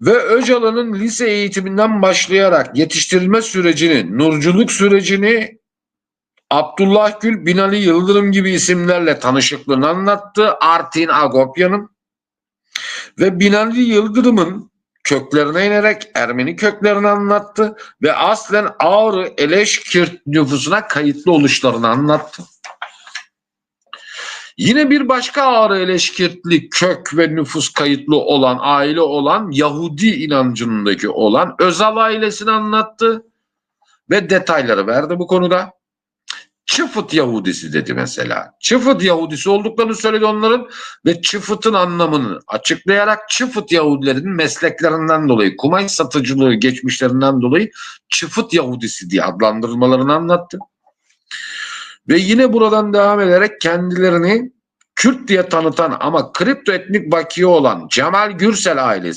Ve Öcalan'ın lise eğitiminden başlayarak yetiştirilme sürecini, nurculuk sürecini Abdullah Gül, Binali Yıldırım gibi isimlerle tanışıklığını anlattı. Artin Agopya'nın ve Binali Yıldırım'ın köklerine inerek Ermeni köklerini anlattı ve aslen Ağrı Eleşkirt nüfusuna kayıtlı oluşlarını anlattı. Yine bir başka Ağrı Eleşkirtli kök ve nüfus kayıtlı olan aile olan Yahudi inancındaki olan Özal ailesini anlattı ve detayları verdi bu konuda. Çıfıt Yahudisi dedi mesela. Çıfıt Yahudisi olduklarını söyledi onların ve çıfıtın anlamını açıklayarak çıfıt Yahudilerin mesleklerinden dolayı, kumaş satıcılığı geçmişlerinden dolayı çıfıt Yahudisi diye adlandırılmalarını anlattı. Ve yine buradan devam ederek kendilerini Kürt diye tanıtan ama kripto etnik bakiye olan Cemal Gürsel ailesi